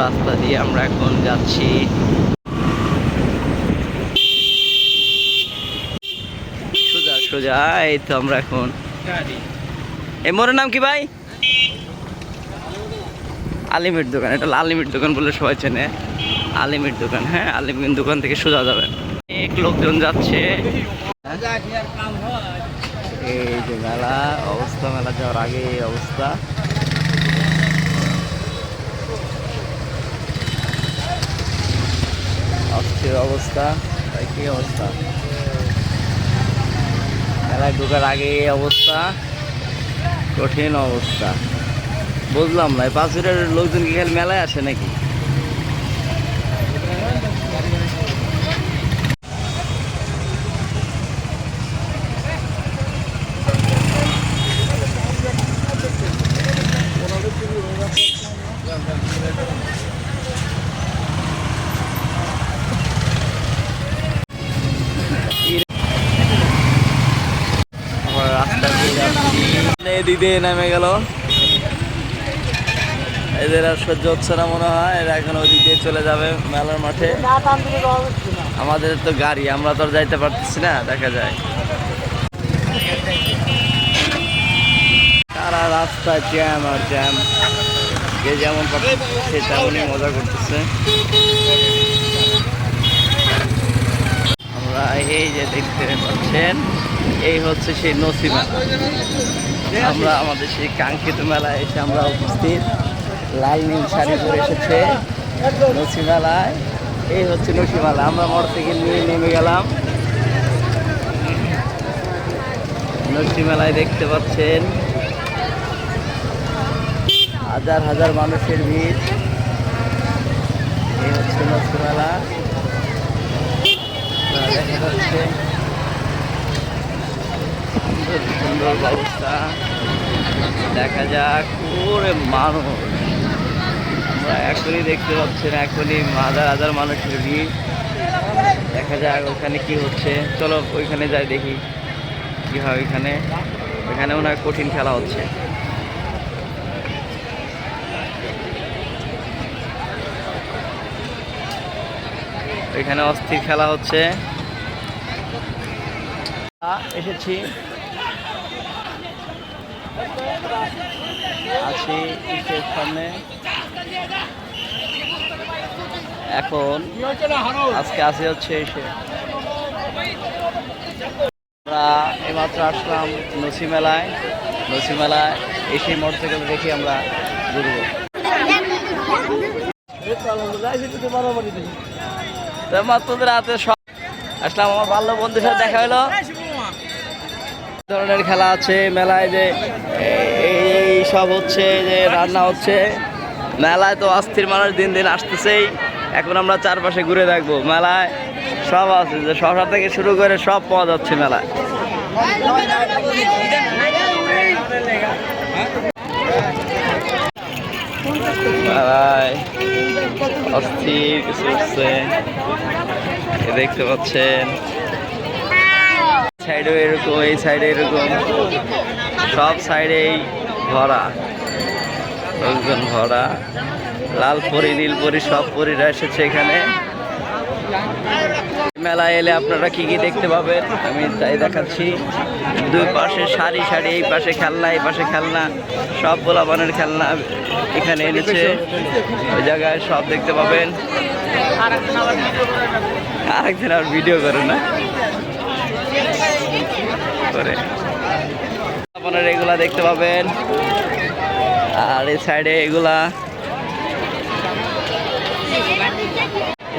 রাস্তা দিয়ে আমরা এখন যাচ্ছি। সোজা সোজা এই তো আমরা এখন। এই মোড়ের নাম কি ভাই? আলিমের দোকান এটা আলিমের দোকান বলে সবাই চেনে। আলিমের দোকান হ্যাঁ আলিমের দোকান থেকে সোজা যাবেন। অনেক লোকজন যাচ্ছে। এই যে মেলা অবস্থা মেলা যাওয়ার আগে অবস্থা। অস্থির অবস্থা? তাই কি অবস্থা? মেলায় ঢোকার আগে এই অবস্থা? কঠিন অবস্থা। বুঝলাম না পাঁচ লোকজন কি খালি মেলায় আসে নাকি আমরা রাস্তা দিয়ে যাচ্ছি দিদি নেমে গেল। এদের আর সহ্য হচ্ছে না মনে হয়, এরা এখন ওদিক দিয়ে চলে যাবে মেলার মাঠে। আমাদের তো গাড়ি, আমরা তো যাইতে পারতেছি না, দেখা যায়। সারা রাস্তা জ্যাম আর জ্যাম। যে যেমন সে তেমনই মজা করতেছে। আমরা এই যে দেখতে পাচ্ছেন। এই হচ্ছে সেই নসি মেলা আমরা আমাদের সেই কাঙ্ক্ষিত মেলায় এসে আমরা উপস্থিত। লাল নীল শাড়ি পরে এসেছে নসি মেলায় এই হচ্ছে নসি মেলা আমরা থেকে নিয়ে নেমে গেলাম। নসি মেলায় দেখতে পাচ্ছেন হাজার হাজার মানুষের ভিড়। এই হচ্ছে নসি মেলা দেখা যাচ্ছে সুন্দর ব্যবস্থা দেখা যাক, ওরে মানুষ। এখনই দেখতে পাচ্ছেন, এখনই হাজার হাজার মানুষের ভিড় দেখা যাক ওখানে কি হচ্ছে। চলো ওইখানে যাই দেখি কি হয় ওইখানে। ওইখানে হয় কঠিন খেলা হচ্ছে। ওইখানে অস্থির খেলা হচ্ছে। এসেছি। আছি সামনে? এখন আজকে আসি হচ্ছে এসে। আমরা এইমাত্র আসলাম নসি মেলায়। নসি মেলায় এসে মোটরসাইকেল দেখি আমরা ঘুরবো। তোদের হাতে সব আসলাম, আমার বাল্য বন্ধুর সাথে দেখা হলো। ধরনের খেলা আছে, মেলায় যে এই সব হচ্ছে, যে রান্না হচ্ছে। মেলায় তো অস্থির মানুষ দিন দিন আসতেছেই। এখন আমরা চারপাশে ঘুরে দেখব। মেলায় সব আছে, যে শশা থেকে শুরু করে সব পাওয়া যাচ্ছে মেলায়। মেলায় অস্থির কিছু হচ্ছে। দেখতে পাচ্ছেন। সাইডেও এরকম, এই সাইডে এরকম। সব সাইডেই ভরা। লোকজন ভরা। লাল পরি, নীল পরি, সব পরিরা এসেছে এখানে। মেলায় এলে আপনারা কি কি দেখতে পাবেন? আমি তাই দেখাচ্ছি। দুই পাশে সারি সারি এই পাশে খেলনা, এই পাশে খেলনা, সব গোলাপানের খেলনা এখানে এনেছে। ওই জায়গায় সব দেখতে পাবেন। আরেকদিন আর ভিডিও করে না? করে। আপনারা এগুলা দেখতে পাবেন। আর এই সাইডে এগুলা।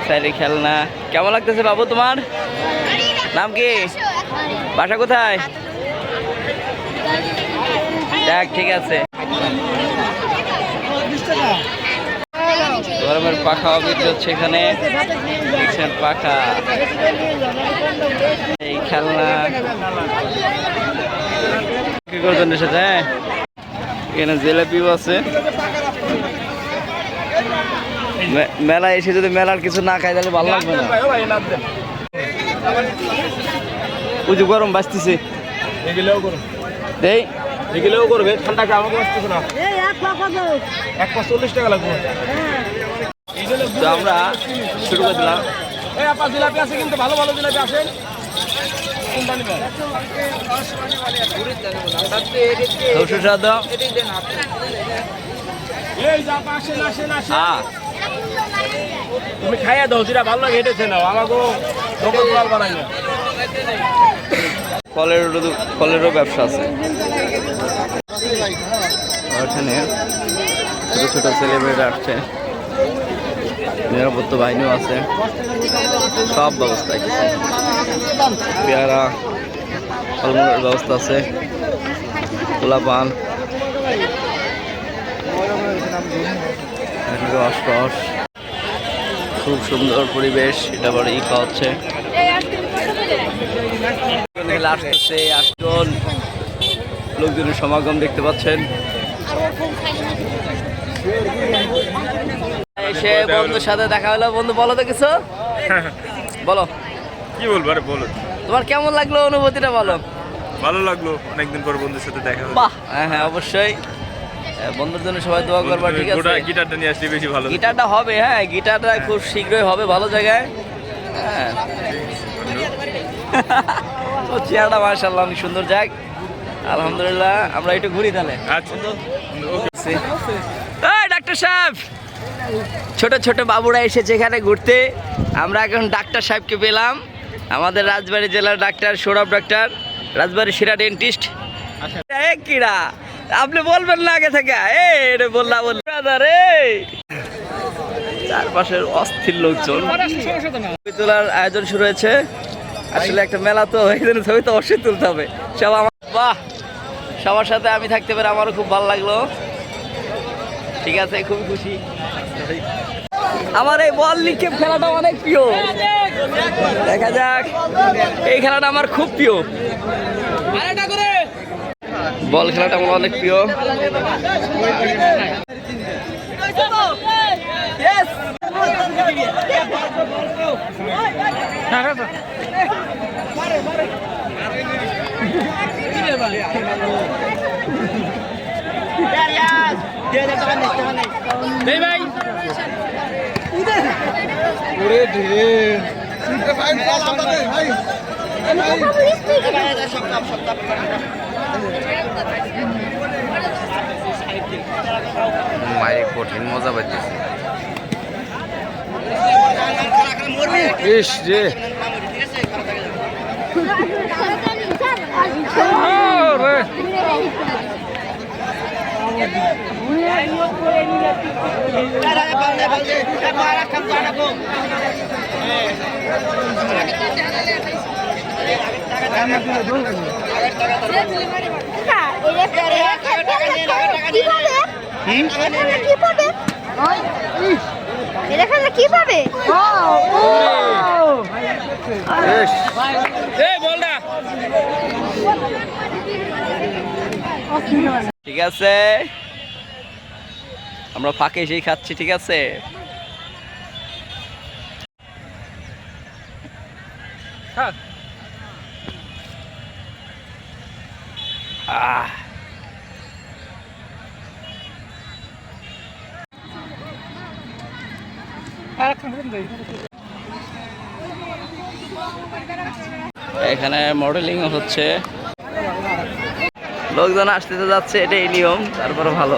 সাইডে খেলনা। কেমন লাগতেছে বাবু তোমার? নাম কি? বাসা কোথায়? দেখ, ঠিক আছে। পাখা বিক্রি হচ্ছে এখানে। দেখছেন পাখা। এই খেলনা। কি করছেন এসেছে হ্যাঁ এখানে জিলাপিও আছে। মেলায় এসে যদি মেলার কিছু না খাই তাহলে ভালো লাগবে না। পুজো গরম বাঁচতেছে এগুলোও এই? এগুলোও করবে ঠান্ডা আমাকে আসতেছে না। এক পাঁচ চল্লিশ টাকা লাগবে। তো আমরা শুরু করে দিলাম। এই জিলাপি আছে কিন্তু ভালো ভালো জিলাপি আছে। সুস্বাদু। হ্যাঁ। তুমি খাইয়া দাও যেটা ভালো লাগে হেঁটেছে নাও আমাকে লোকাল মাল বানাই না। ফলের ফলেরও ব্যবসা আছে। ওখানে ছোট ছোট ছেলেমেয়েরা আসছে। নিরাপত্তা বাহিনীও আছে। সব ব্যবস্থা পেয়ারা, ফলমূলের ব্যবস্থা আছে। খোলা পান রস খুব সুন্দর পরিবেশ, এটা আবার ই হচ্ছে আসতেছে আটজন লোকজনের সমাগম দেখতে পাচ্ছেন। এসে বন্ধুর সাথে দেখা হলো। বন্ধু বলো তো কিছু? বলো। কি বলব আরে বলো। তোমার কেমন লাগল অনুভূতিটা বলো? ভালো লাগল অনেকদিন পর বন্ধুর সাথে দেখা হলো। বাহ হ্যাঁ হ্যাঁ অবশ্যই। বন্ধুর জন্য সবাই দোয়া করবা ঠিক আছে? গিটারটা নিয়ে আসলে বেশি ভালো গিটারটা হবে হ্যাঁ গিটারটা খুব শীঘ্রই হবে ভালো জায়গায়। হ্যাঁ। তো চেয়ারটা মার্শাল্লাহ অনেক সুন্দর যাক। আলহামদুলিল্লাহ আমরা একটু ঘুরি তাহলে। আচ্ছা। ডাক্তার সাহেব! ছোট ছোট বাবুরা এসেছে এখানে ঘুরতে। আমরা এখন ডাক্তার সাহেবকে পেলাম। আমাদের রাজবাড়ী জেলার ডাক্তার সৌরভ ডাক্তার, রাজবাড়ী সেরা ডেন্টিস্ট কিরা, আপনি বলবেন না আগে থেকে। এ রে বললা বল। ব্রাদার এই চারপাশের অস্থির লোকজন। ছবি তোলার আয়োজন শুরু হয়েছে। আসলে একটা মেলা তো জন্য ছবি তো অবশ্যই তুলতে হবে। সব আমার বাহ! সবার সাথে আমি থাকতে পেরে আমারও খুব ভালো লাগল। ঠিক আছে খুব খুশি। আমার এই বল নিক্ষেপ খেলাটা অনেক প্রিয়। দেখা যাক, এই খেলাটা আমার খুব প্রিয়। বল খেলাটা আমার অনেক প্রিয়। মায়ের কঠিন মজা পাইতেছে। ইস রে। কি পাবে ঠিক আছে? আমরা ফাঁকে এসেই খাচ্ছি ঠিক আছে? এখানে মডেলিং হচ্ছে। লোকজন আসতে তো যাচ্ছে এটাই নিয়ম তারপরে ভালো।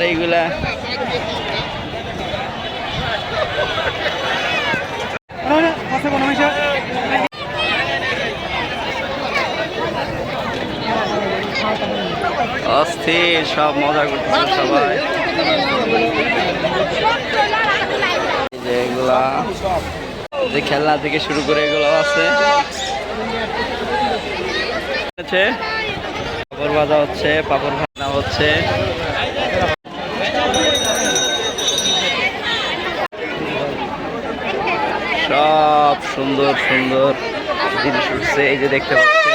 আবার এইগুলা। অস্থির, সব মজা করতেছে সবাই। যে যে খেলনা থেকে শুরু করে এগুলো আছে। পাপড় ভাজা হচ্ছে, পাপড় ভাজা হচ্ছে। সব সুন্দর সুন্দর জিনিস উঠছে এই যে দেখতে পাচ্ছেন।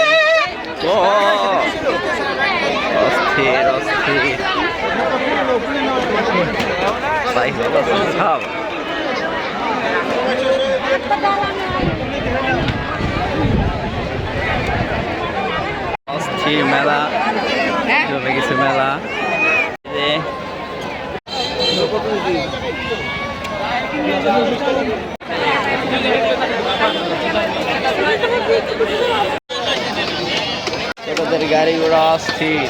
অস্থির মেলা গেছে মেলা। ছোটদের গাড়ি ঘোড়া অস্থির।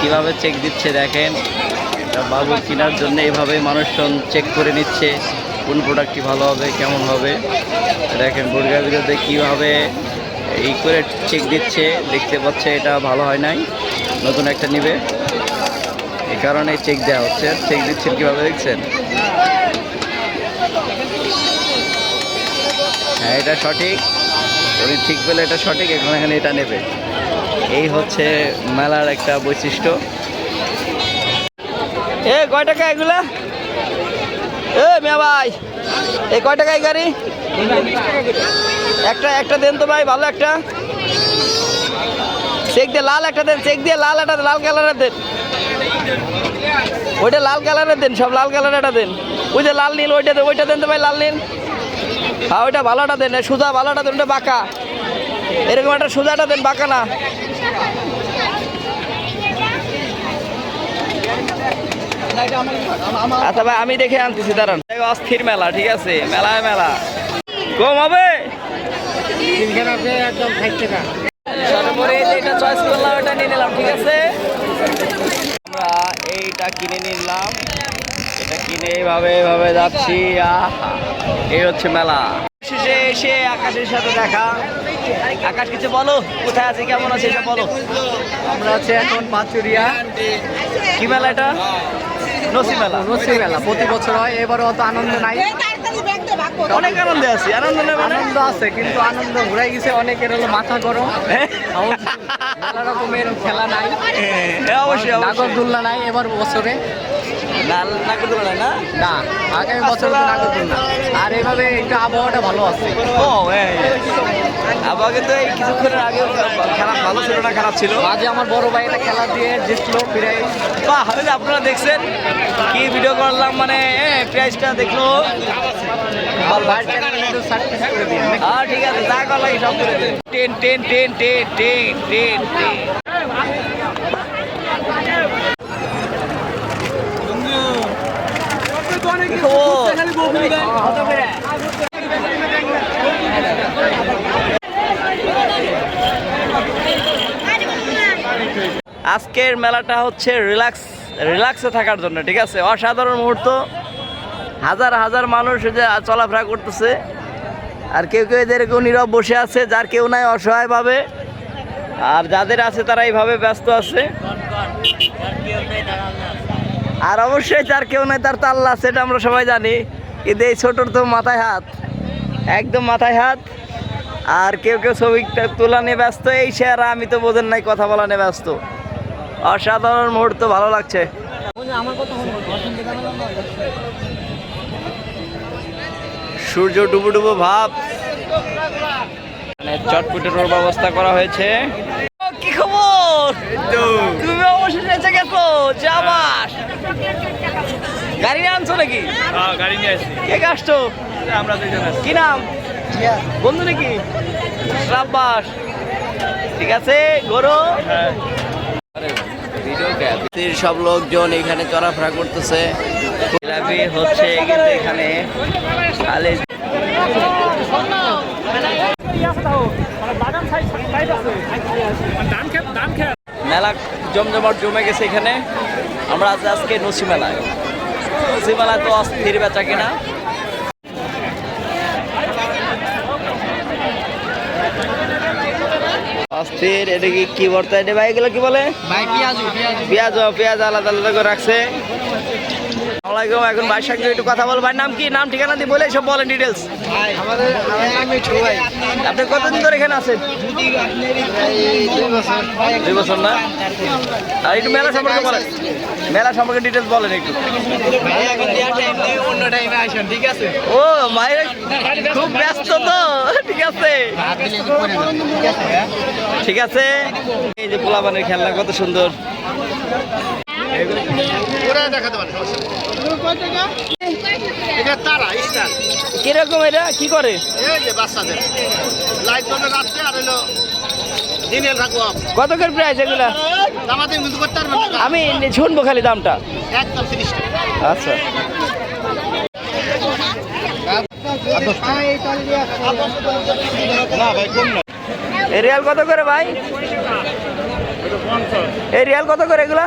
কীভাবে চেক দিচ্ছে দেখেন? বাবু কেনার জন্য এইভাবে মানুষজন চেক করে নিচ্ছে কোন প্রোডাক্টটি ভালো হবে, কেমন হবে। দেখেন বুর্গার বিরুদ্ধে কীভাবে এই করে চেক দিচ্ছে, দেখতে পাচ্ছে এটা ভালো হয় নাই, নতুন একটা নিবে। এই কারণে চেক দেওয়া হচ্ছে। চেক দিচ্ছেন কীভাবে দেখছেন? হ্যাঁ এটা সঠিক। উনি ঠিক পেলে এটা সঠিক, এখন এখানে এটা নেবে। এই হচ্ছে মেলার একটা বৈশিষ্ট্য। এ, কয় টাকা এগুলা? এ, মিয়া ভাই এই কয় টাকা এই গাড়ি? একটা একটা দেন তো ভাই, ভালো একটা। চেক দিয়ে লাল একটা দেন, চেক দিয়ে লাল একটা, লাল কালারের দেন। ওইটা লাল কালারের দেন, সব লাল কালারের একটা দেন। ওই যে লাল নীল, ওইটা দেন ওইটা দেন তো ভাই, লাল নীল। হ্যাঁ ওইটা ভালোটা দেন সোজা ভালোটা দেন ওটা বাঁকা। এরকম একটা সোজাটা দেন, বাঁকা না। আচ্ছা ভাই, আমি দেখে আনতেছি, দাঁড়ান। অস্থির মেলা, ঠিক আছে? মেলায় মেলা। কম হবে? যেটা চয়েস করলাম এটা নিয়ে নিলাম, ঠিক আছে? আমরা এইটা কিনে নিলাম। এটা কিনে এইভাবে এইভাবে যাচ্ছি, আহা। এই হচ্ছে মেলা। শেষে এসে আকাশের সাথে দেখা। আকাশ কিছু বলো? কোথায় আছে? কেমন আছে? এটা বলো। আমরা হচ্ছে এখন পাচুরিয়া। কি মেলা এটা? নসি মেলা। নসি মেলা। প্রতি বছর হয়। এবারও অত আনন্দ নাই। অনেক আনন্দে আছি। আনন্দ আনন্দ আছে কিন্তু আনন্দ ঘুরাই গেছে। অনেকের হলো মাথা গরম? নানা রকমের খেলা নাই। অবশ্যই অবশ্যই। নাগরদোল্লা নাই এবার বছরে। লাল নাগরদোলা না? না আগামী বছর তো নাগরদোল্লা আর এভাবে একটু আবহাওয়াটা ভালো আছে। ও আবার কিন্তু এই কিছুক্ষণের আগে খারাপ ভালো ছিল না খারাপ ছিল? আমার বড় ভাই খেলা দিয়ে জিতলো প্রায় আপনারা দেখছেন কি ভিডিও করলাম মানে প্রাইসটা দেখল। হ্যাঁ ঠিক আছে যা করা সব করে ten ten ten ten ten ten ten কি খবর? আজকের মেলাটা হচ্ছে রিল্যাক্স রিল্যাক্সে থাকার জন্য, ঠিক আছে? অসাধারণ মুহূর্ত। হাজার হাজার মানুষ যে চলাফেরা করতেছে। আর কেউ কেউ এদের কেউ নীরব বসে আছে, যার কেউ নাই অসহায়ভাবে। আর যাদের আছে তারা এইভাবে ব্যস্ত আছে। আর অবশ্যই তার কেউ নাই তার তো আল্লাহ সেটা আমরা সবাই জানি। কিন্তু এই ছোটোর তো মাথায় হাত। একদম মাথায় হাত। আর কেউ কেউ ছবিটা তোলা নিয়ে ব্যস্ত এই শেয়ার আমি তো বোঝেন নাই কথা বলা নিয়ে ব্যস্ত। অসাধারণ মুহূর্ত ভালো লাগছে। সূর্য ডুবু ডুবু ভাব। মানে চটপটের ব্যবস্থা করা হয়েছে। কি খবর? অবশেষে এসে গেছো গাড়ি নিয়ে আনছো নাকি? হ্যাঁ গাড়ি নিয়ে আসছি। কে আসছো? আমরা দুজন কি নাম? বন্ধু নাকি? সাব্বাস ঠিক আছে গরু? সব লোকজন এখানে চলাফেরা করতেছে। হচ্ছে কিন্তু এখানে। খালি মেলা জমজমাট জমে গেছে এখানে। আমরা আজ আজকে নসি মেলায়। নসি মেলায় তো অস্থির বেচা কিনা। অস্থির এটা কি কি বর্তা এটা ভাই এগুলো কি বলে? ভাই পিয়াজু। পেঁয়াজ পেঁয়াজ আলাদা আলাদা করে রাখছে। আসসালামাইকুম এখন ভাইয়ের সঙ্গে একটু কথা বল। ভাই নাম কি? নাম ঠিকানা দিয়ে বলে সব বলেন ডিটেলস আপনি কতদিন ধরে এখানে আছেন? দুই বছর না? আর একটু মেলা সম্পর্কে বলেন। মেলা সম্পর্কে ডিটেলস বলেন একটু। ও ভাই খুব ব্যস্ত তো। ঠিক আছে। ঠিক আছে। এই যে পোলাপানের খেলনা কত সুন্দর। এটা তারা স্টার। কীরকম এটা? কি করে? এই যে বাচ্চাদের। লাইট জ্বলে রাখছে আর হলো জেনিয়াল থাকব কত করে প্রাইস এগুলা? দামাতে কিন্তু করতে পারবেন আমি শুনব খালি দামটা। একদম তিরিশ টাকা আচ্ছা। না ভাই কম না। এই রিয়াল কত করে ভাই? এই রিয়াল কত করে এগুলা?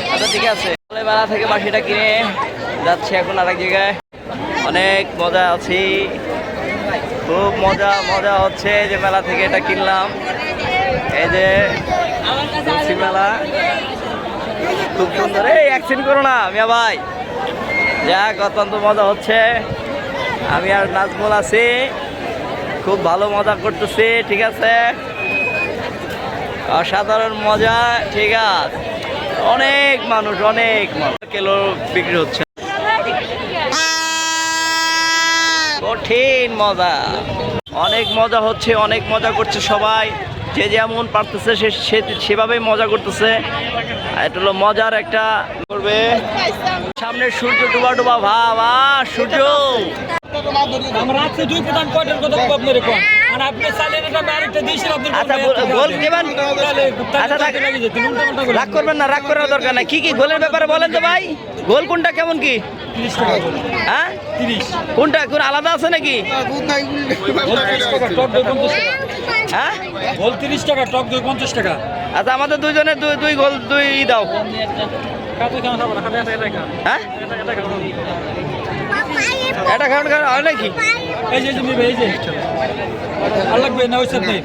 আচ্ছা ঠিক আছে। মেলা থেকে বাসিটা কিনে যাচ্ছে এখন আরেক জায়গায়। অনেক মজা আছি। খুব মজা মজা হচ্ছে যে মেলা থেকে এটা কিনলাম। এই যে মেলা। খুব সুন্দর। এই অ্যাক্সিডেন্ট করো না, মিয়া ভাই। যাক, অত্যন্ত মজা হচ্ছে। আমি আর নাজমুল আছি। খুব ভালো মজা করতেছি, ঠিক আছে? অসাধারণ মজা, ঠিক আছে। অনেক মানুষ অনেক মানুষ। কেলো বিক্রি হচ্ছে। কঠিন মজা। অনেক মজা হচ্ছে, অনেক মজা করছে সবাই। যে যেমন পারতেছে সে সে- সেভাবেই মজা করতেছে। এটা হলো মজার একটা করবে। সামনে সূর্য ডুবা ডুবা ভাব সূর্য। আর দিয়েছেন আপনি আচ্ছা আচ্ছা। রাগ করবেন না রাগ করার দরকার নাই। কি কি গোলের ব্যাপারে বলেন তো ভাই। গোল কোনটা কেমন কি? হ্যাঁ? কোনটা কোন আলাদা আছে নাকি? হ্যাঁ? গোল তিরিশ টাকা টক দই পঞ্চাশ টাকা। আচ্ছা আমাদের দুজনের দুই দুই গোল দুই দাও। হ্যাঁ? এটা খাওয়ান খাওয়ান হয় নাকি? এই যে নিবে এই যে। আর লাগবে না ওই সাথে নেই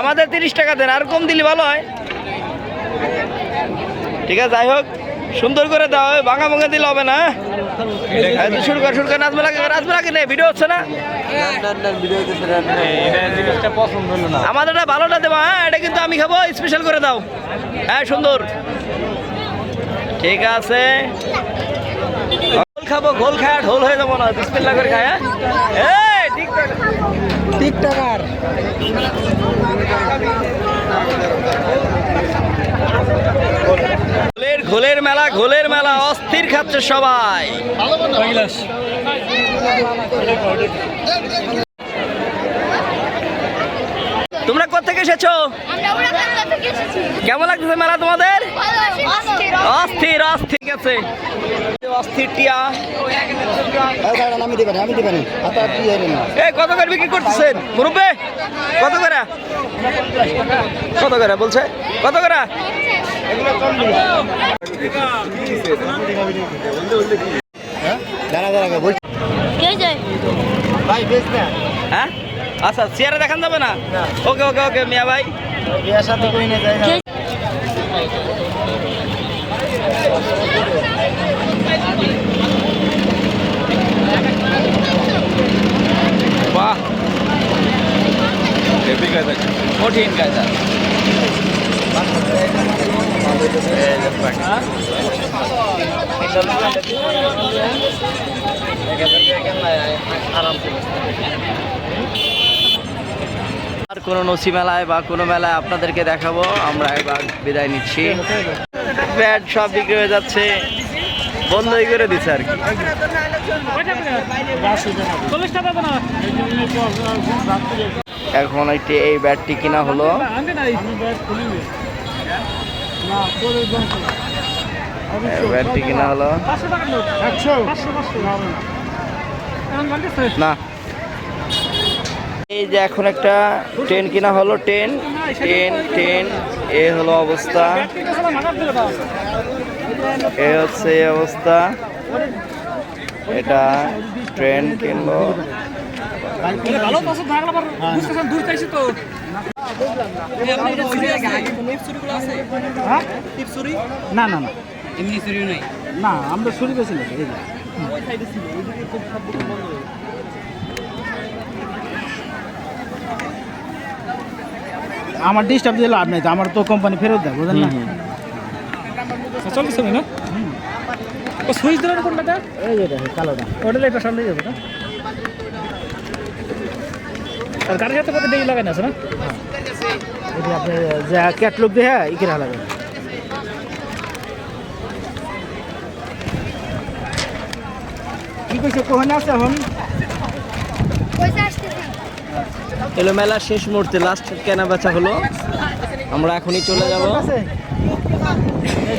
আমাদের তিরিশ টাকা দেন আর কম দিলে ভালো হয়। ঠিক আছে যাই হোক। সুন্দর করে দাও ওই ভাঙা ভাঙা দিলে হবে না হ্যাঁ, কিনে ভিডিও হচ্ছে না? ভালোটা হ্যাঁ? এটা কিন্তু আমি খাব স্পেশাল করে দাও। হ্যাঁ সুন্দর। ঠিক আছে। গোল খায় ঢোল হয়ে যাব না করে খায় হ্যাঁ। ঘোলের ঘোলের মেলা ঘোলের মেলা অস্থির খাচ্ছে সবাই। তোমরা কোথেকে এসেছ? কেমন লাগতেছে মেলা তোমাদের? অস্থির অস্থির। ঠিক আছে। অস্থির টিয়া। আমি দিবেন আমি দিবেন। এই কত করে বিক্রি করতেছেন? মুরব্বে কত করে? কত করে বলছে? কত করে? দাঁড়া দাঁড়া বলছি হ্যাঁ? আচ্ছা চেয়ারে দেখান যাবে না? ওকে ওকে ওকে মিয়া ভাই। বিয়ার সাথে কই না যায় না। বাহ। কঠিন কায়দা আর কোনো নসি মেলায় বা কোনো মেলায় আপনাদেরকে দেখাবো। আমরা এবার বিদায় নিচ্ছি। ব্যাট সব বিক্রি হয়ে যাচ্ছে। বন্ধই করে দিচ্ছে আর কি। এখন একটি এই ব্যাটটি কিনা হলো। এই ব্যাটটি কিনা হলো। না। এই যে এখন একটা ট্রেন কিনা হলো ট্রেন ট্রেন ট্রেন এ হলো অবস্থা। এ হচ্ছে এই অবস্থা। এটা ট্রেন কিনলো না না না। এমনি চুরি নাই। না আমরা চুরি পেয়েছি না এই যে। আমার ডিস্টার্ব দিয়ে লাভ নেই তো আমার তো কোম্পানি ফেরত দেয় বুঝলেন না? চলতেছে না? ও সুইচ ধরে কোনটা দেখ এই যে দেখো কালোটা। ওটা একটা সামনে যাবে না? আর গাড়ির সাথে কত না আছে না? এটা আপনি যা ক্যাটলগ দিয়ে হ্যাঁ ইকের কি কইছে কোহনে আছে এখন? পয়সা এলো মেলা শেষ মুহূর্তে লাস্ট কেনা বেচা হলো। আমরা এখনই চলে যাব।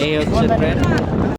এই হচ্ছে ফ্রেন্ড